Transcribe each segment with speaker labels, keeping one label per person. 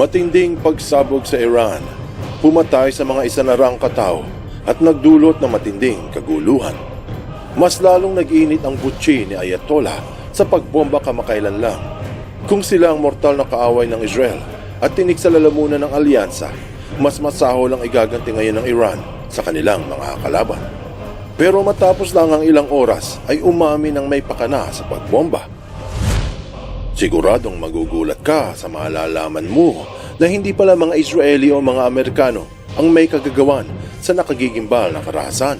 Speaker 1: Matinding pagsabog sa Iran, pumatay sa mga isanarang katao at nagdulot ng matinding kaguluhan. Mas lalong nag-init ang butsi ni Ayatollah sa pagbomba kamakailan lang. Kung sila ang mortal na kaaway ng Israel at tinik sa lalamunan ng alyansa, mas masahol ang igaganti ngayon ng Iran sa kanilang mga kalaban. Pero matapos lang ang ilang oras ay umami ng may pakana sa pagbomba. Siguradong magugulat ka sa malalaman mo na hindi pala mga Israeli o mga Amerikano ang may kagagawan sa nakagigimbal na karahasan.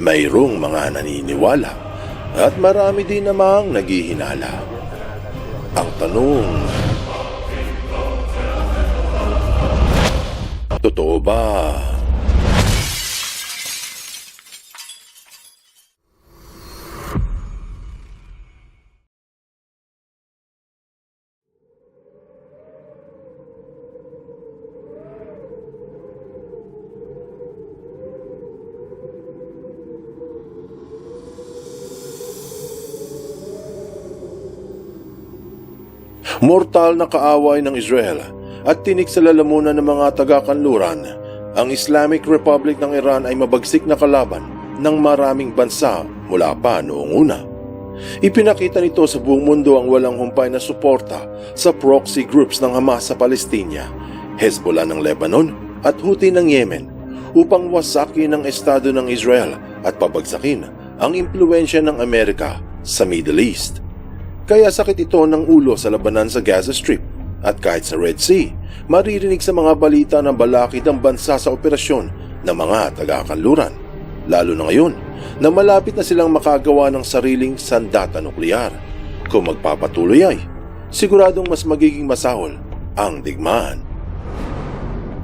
Speaker 1: Mayroong mga naniniwala at marami din namang naghihinala. Ang tanong, Totoo ba? Mortal na kaaway ng Israel at tinik sa lalamunan ng mga taga-kanluran, ang Islamic Republic ng Iran ay mabagsik na kalaban ng maraming bansa mula pa noong una. Ipinakita nito sa buong mundo ang walang humpay na suporta sa proxy groups ng Hamas sa Palestina, Hezbollah ng Lebanon at Houthi ng Yemen upang wasakin ang estado ng Israel at pabagsakin ang impluensya ng Amerika sa Middle East. Kaya sakit ito ng ulo sa labanan sa Gaza Strip at kahit sa Red Sea, maririnig sa mga balita na balakid ang bansa sa operasyon ng mga taga-kanluran. Lalo na ngayon na malapit na silang makagawa ng sariling sandata nuklear. Kung magpapatuloy ay, siguradong mas magiging masahol ang digmaan.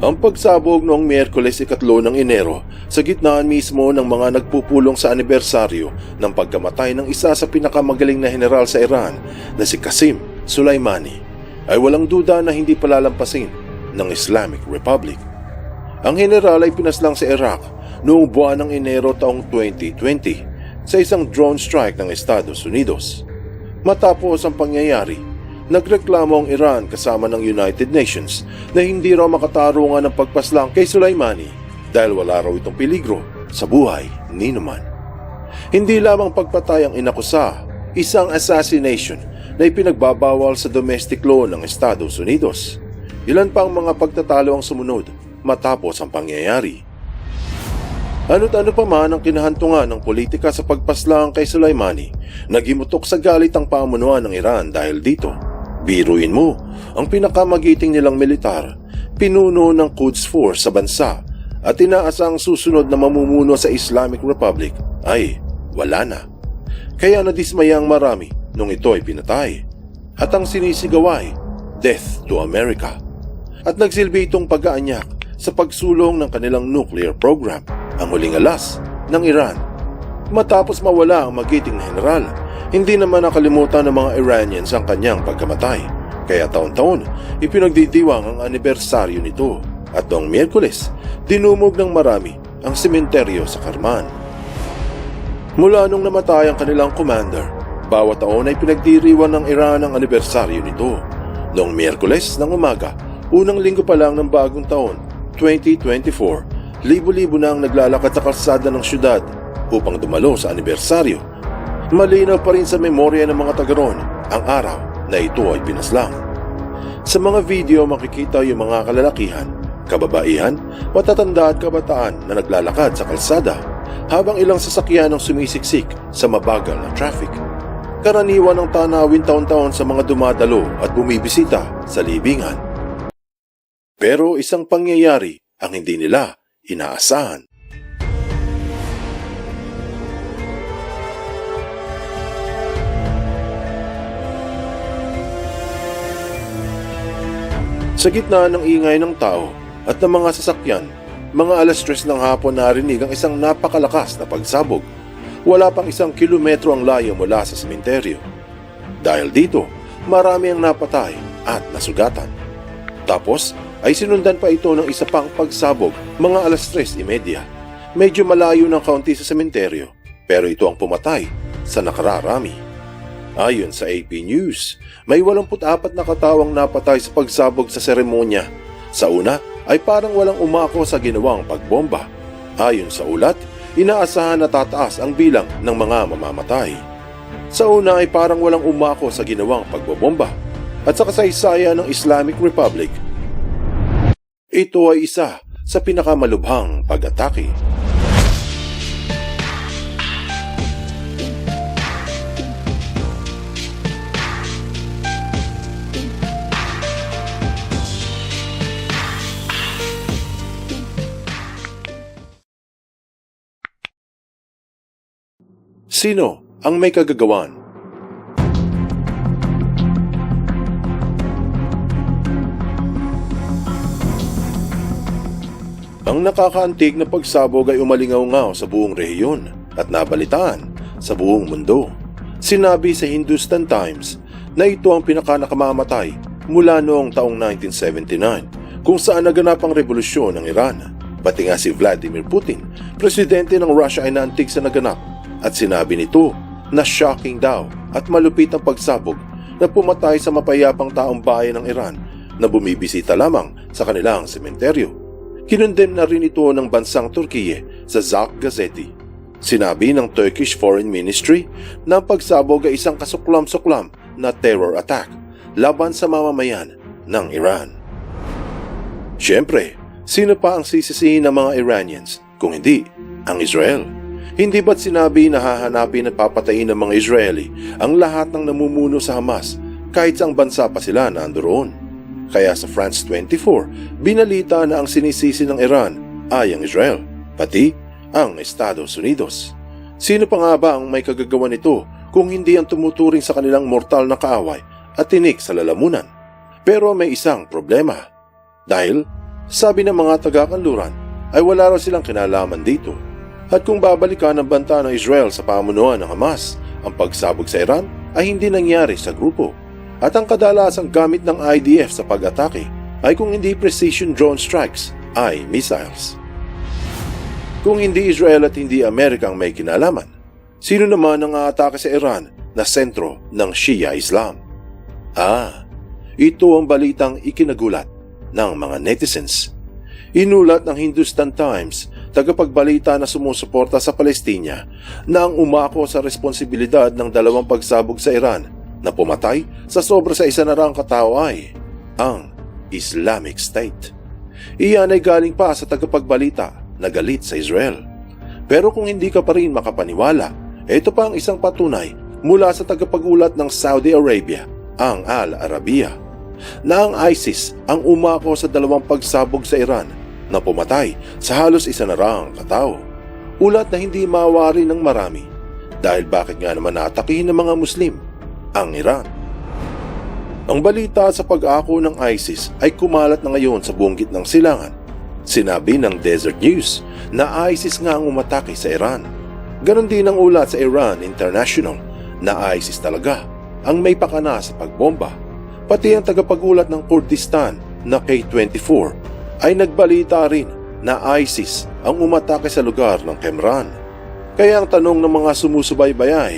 Speaker 1: Ang pagsabog noong Miyerkules ikatlo ng Enero sa gitnaan mismo ng mga nagpupulong sa anibersaryo ng pagkamatay ng isa sa pinakamagaling na general sa Iran na si Qasim Soleimani ay walang duda na hindi palalampasin ng Islamic Republic. Ang general ay pinaslang sa Iraq noong buwan ng Enero taong 2020 sa isang drone strike ng Estados Unidos. Matapos ang pangyayari, nagreklamo ang Iran kasama ng United Nations na hindi raw makatarungan ng pagpaslang kay Soleimani dahil wala raw itong peligro sa buhay ni Numan. Hindi lamang pagpatay ang inakusa, isang assassination na ipinagbabawal sa domestic law ng Estados Unidos. Ilan pa ang mga pagtatalo ang sumunod matapos ang pangyayari. Ano't ano pa man ang kinahantungan ng politika sa pagpaslang kay Soleimani, nagimutok sa galit ang pamunuan ng Iran dahil dito. Biruin mo, ang pinakamagiting nilang militar, pinuno ng Quds Force sa bansa at inaasang susunod na mamumuno sa Islamic Republic ay wala na. Kaya nadismaya ang marami nung ito ay pinatay. At ang sinisigaw ay Death to America. At nagsilbi itong pag-aanyak sa pagsulong ng kanilang nuclear program, ang huling alas ng Iran. Matapos mawala ang magiting na general, hindi naman nakalimutan ng mga Iranians ang kanyang pagkamatay. Kaya taon-taon, ipinagdidiwang ang anibersaryo nito. At noong Miyerkules, dinumog ng marami ang sementeryo sa Karman. Mula nung namatay ang kanilang commander, bawat taon ay pinagdiriwan ng Iran ang anibersaryo nito. Noong Miyerkules ng umaga, unang linggo pa lang ng bagong taon, 2024, libo-libo na ang naglalakad sa kalsada ng syudad upang dumalo sa anibersaryo. Malinaw pa rin sa memorya ng mga tagaron ang araw na ito ay pinaslang. Sa mga video makikita yung mga kalalakihan, kababaihan, matatanda at kabataan na naglalakad sa kalsada habang ilang sasakyan ang sumisiksik sa mabagal na traffic. Karaniwan ang tanawin taon-taon sa mga dumadalo at bumibisita sa libingan. Pero isang pangyayari ang hindi nila inaasahan. Sa gitna ng ingay ng tao at ng mga sasakyan, mga alas tres ng hapon narinig ang isang napakalakas na pagsabog. Wala pang isang kilometro ang layo mula sa sementeryo. Dahil dito, marami ang napatay at nasugatan. Tapos ay sinundan pa ito ng isa pang pagsabog mga alas tres imedya. Medyo malayo ng kaunti sa sementeryo pero ito ang pumatay sa nakararami. Ayon sa AP News, may 84 na katawang napatay sa pagsabog sa seremonya. Sa una ay parang walang umako sa ginawang pagbomba. Ayon sa ulat, inaasahan na tataas ang bilang ng mga mamamatay. Sa una ay parang walang umako sa ginawang pagbobomba. At sa kasaysayan ng Islamic Republic, ito ay isa sa pinakamalubhang pag-atake. Sino ang may kagagawan? Ang nakakaantig na pagsabog ay umalingaw-ngaw sa buong rehiyon at nabalitaan sa buong mundo. Sinabi sa Hindustan Times na ito ang pinakanakamamatay mula noong taong 1979 kung saan naganap ang revolusyon ng Iran. Pati nga si Vladimir Putin, presidente ng Russia ay naantig sa naganap at sinabi nito na shocking daw at malupit ang pagsabog na pumatay sa mapayapang taong bayan ng Iran na bumibisita lamang sa kanilang sementeryo. Kinondem na rin ito ng bansang Turkiye sa Zak Gazeti. Sinabi ng Turkish Foreign Ministry na ang pagsabog ay isang kasuklam-suklam na terror attack laban sa mamamayan ng Iran. Siyempre, sino pa ang sisisihin ng mga Iranians kung hindi ang Israel? Hindi ba't sinabi na hahanapin at papatayin ng mga Israeli ang lahat ng namumuno sa Hamas kahit sa bansa pa sila na andoroon? Kaya sa France 24, binalita na ang sinisisi ng Iran ay ang Israel, pati ang Estados Unidos. Sino pa nga ba ang may kagagawa nito kung hindi ang tumuturing sa kanilang mortal na kaaway at tinik sa lalamunan? Pero may isang problema. Dahil, sabi ng mga taga-kanluran, ay wala raw silang kinalaman dito. At kung babalikan ang banta ng Israel sa pamunuan ng Hamas, ang pagsabog sa Iran ay hindi nangyari sa grupo. At ang kadalasang gamit ng IDF sa pag-atake ay kung hindi precision drone strikes ay missiles. Kung hindi Israel at hindi Amerika ang may kinalaman, sino naman ang aatake sa Iran na sentro ng Shia Islam? Ah, ito ang balitang ikinagulat ng mga netizens. Inulat ng Hindustan Times, tagapagbalita na sumusuporta sa Palestina, na ang umako sa responsibilidad ng dalawang pagsabog sa Iran na pumatay sa sobra sa isa na rang katao ay ang Islamic State. Iyan ay galing pa sa tagapagbalita na galit sa Israel. Pero kung hindi ka pa rin makapaniwala, ito pa ang isang patunay mula sa tagapagulat ng Saudi Arabia, ang Al Arabiya, na ang ISIS ang umako sa dalawang pagsabog sa Iran na pumatay sa halos isa na rang katao. Ulat na hindi mawari ng marami dahil bakit nga naman natakihin ng mga Muslim ang Iran. Ang balita sa pag-ako ng ISIS ay kumalat na ngayon sa buong gitnang silangan. Sinabi ng Desert News na ISIS nga ang umatake sa Iran. Ganon din ang ulat sa Iran International na ISIS talaga ang may pakana sa pagbomba. Pati ang tagapagulat ng Kurdistan na K24 ay nagbalita rin na ISIS ang umatake sa lugar ng Kemran. Kaya ang tanong ng mga sumusubaybay ay,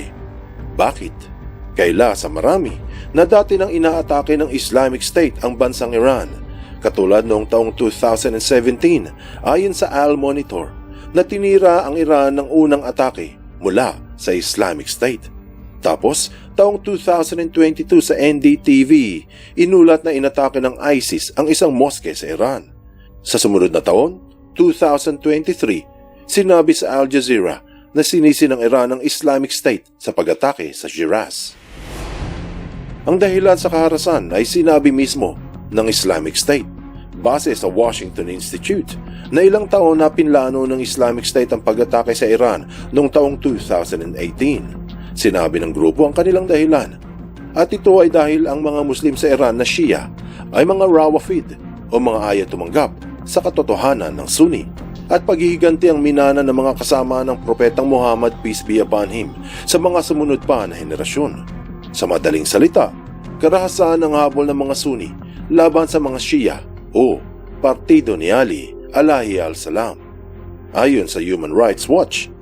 Speaker 1: bakit? Kaila sa marami na dati nang inaatake ng Islamic State ang bansang Iran, katulad noong taong 2017 ayon sa Al Monitor na tinira ang Iran ng unang atake mula sa Islamic State. Tapos, taong 2022 sa NDTV, inulat na inatake ng ISIS ang isang moske sa Iran. Sa sumunod na taon, 2023, sinabi sa Al Jazeera na sinisi ng Iran ang Islamic State sa pag-atake sa Shiraz. Ang dahilan sa kaharasan ay sinabi mismo ng Islamic State base sa Washington Institute na ilang taon na pinlano ng Islamic State ang pag-atake sa Iran noong taong 2018. Sinabi ng grupo ang kanilang dahilan at ito ay dahil ang mga Muslim sa Iran na Shia ay mga Rawafid o mga ayaw tumanggap sa katotohanan ng Sunni at paghihiganti ang minana ng mga kasama ng Propetang Muhammad peace be upon him sa mga sumunod pa na henerasyon. Sa madaling salita, karahasan ang habol ng mga Sunni laban sa mga Shia o Partido ni Ali Alahi al-Salam. Ayon sa Human Rights Watch,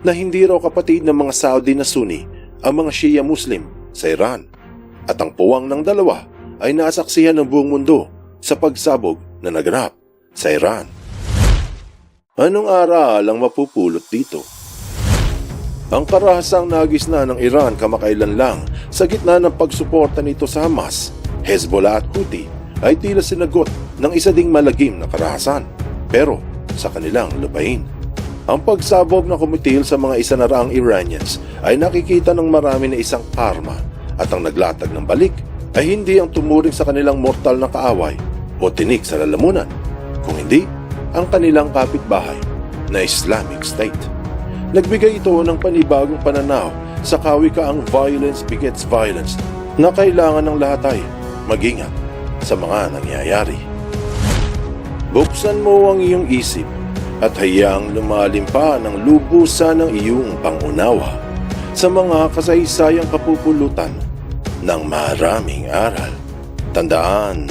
Speaker 1: na hindi raw kapatid ng mga Saudi na Sunni ang mga Shia Muslim sa Iran. At ang puwang ng dalawa ay nasaksihan ng buong mundo sa pagsabog na naganap sa Iran. Anong aral ang mapupulot dito? Ang karahasang nagisna ng Iran kamakailan lang sa gitna ng pagsuporta nito sa Hamas, Hezbollah at Houthi ay tila sinagot ng isa ding malagim na karahasan pero sa kanilang lupain. Ang pagsabog na kumitil sa mga isa na Iranians ay nakikita ng marami na isang karma at ang naglatag ng balik ay hindi ang tumuring sa kanilang mortal na kaaway o tinik sa lalamunan, kung hindi ang kanilang kapitbahay na Islamic State. Nagbigay ito ng panibagong pananaw sa kawikaang violence begets violence na kailangan ng lahat ay magingat sa mga nangyayari. Buksan mo ang iyong isip at hayaang lumalim pa ng lubusan ng iyong pangunawa sa mga kasaysayang kapupulutan ng maraming aral. Tandaan,